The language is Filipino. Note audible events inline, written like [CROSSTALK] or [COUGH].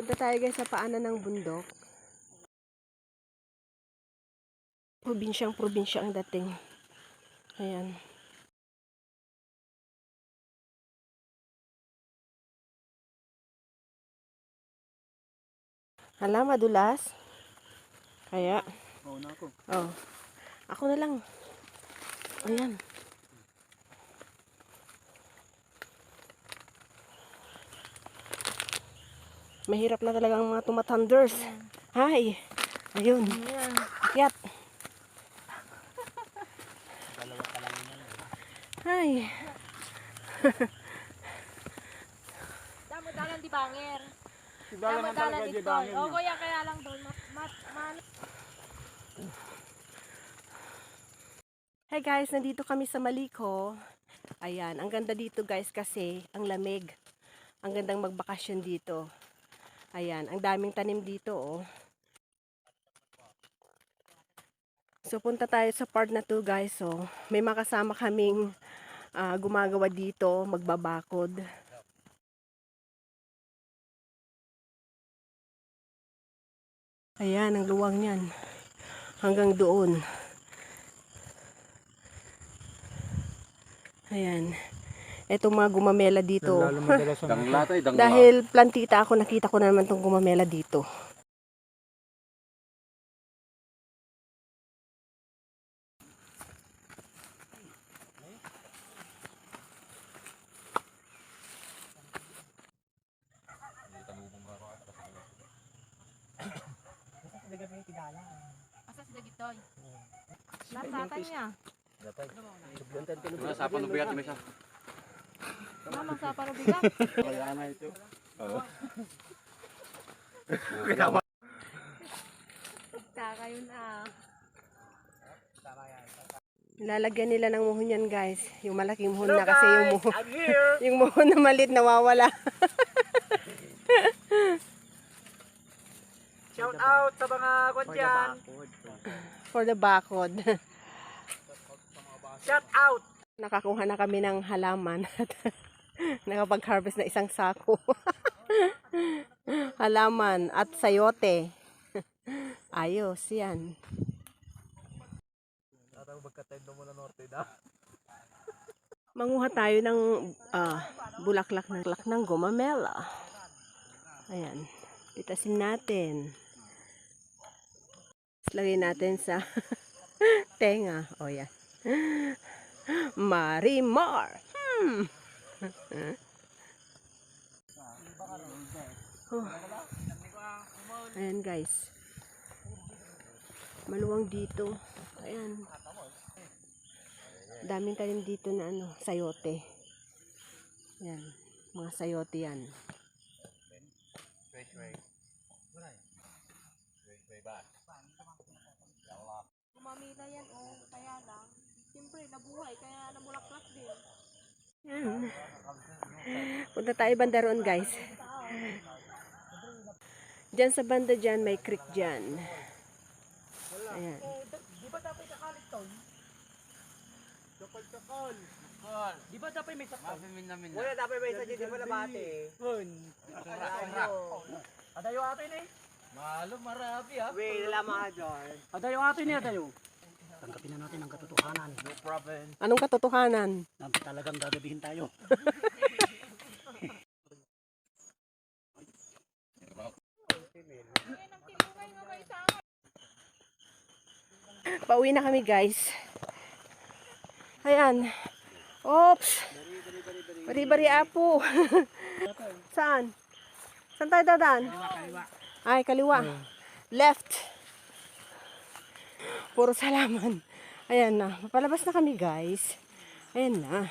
Punta tayo guys sa paanan ng bundok. Probinsyang probinsya ang dating. Ayan. Hala, madulas. Kaya, Oo na ako. oh. Ako na lang. Ayan. Mahirap na talaga ang mga tumatanders. Hi. Ayun. Akyat. Hi. Damo-dalan di banger. Damo-dalan di bangin O niya. kuya kaya lang doon. Mat, mat, mat. Hey guys, nandito kami sa Maliko. Ayan, ang ganda dito guys kasi ang lamig. Ang gandang magbakasyon dito. Ayan, ang daming tanim dito oh. So punta tayo sa part na to guys. So, may makasama kaming ah, gumagawa dito, magbabakod. Ayan, ang luwang niyan. Hanggang doon. Ayan. Etong mga gumamela dito. Lalo madalas sa [LAUGHS] Dangla tayo, dangla. Dahil plantita ako, nakita ko na naman tong gumamela dito. Asa sila gitoy? Nasatan niya. Mga sapan ng bigat, may isa. Mama sa parubigat. Kaya na ito. Taka yun ah. Lalagyan nila ng muhon yan, guys. Yung malaking muhon na kasi yung muhon, [LAUGHS] yung muhon na malit nawawala. [LAUGHS] Shout out sa mga kondyan. For the bakod. [LAUGHS] Shout out. Nakakuha na kami ng halaman [LAUGHS] at nakapag-harvest na isang sako. [LAUGHS] halaman at sayote. [LAUGHS] Ayos, yan. Tatawag magkatendo mo na norte da. Manguha tayo ng ah, bulaklak ng klak ng gomamela. Ayan. Pitasin natin. Lagay natin sa tenga. O yan. Marimar. Hmm. oh. Ayan guys. Maluwang dito. Ayan. Daming tanim dito na ano, sayote. Yan, mga sayote yan. Kumamila yan oh. Kaya lang. Siyempre nabuhay. Kaya namulaklak din. Yan. Punta tayo banda roon guys. Diyan sa banda dyan, may creek dyan. Ayan. Di ba dapat kakalit to? Kapal kakal. Di ba dapat may sakal? Wala, dapat may sa di pala bate. Hun. Adayo atin eh. Malo, marabi ha. Wait, lamang ka dyan. Adayo atin eh, adayo. Tanggapin na natin ang katotohanan. Problem. Anong katotohanan? Na talagang gagabihin tayo. [LAUGHS] Pauwi na kami guys. Ayan. Oops. Bari-bari apo. [LAUGHS] Saan? Saan tayo dadaan? Ay, kaliwa. Left. Puro salaman. Ayan na. Palabas na kami guys. Ayan na.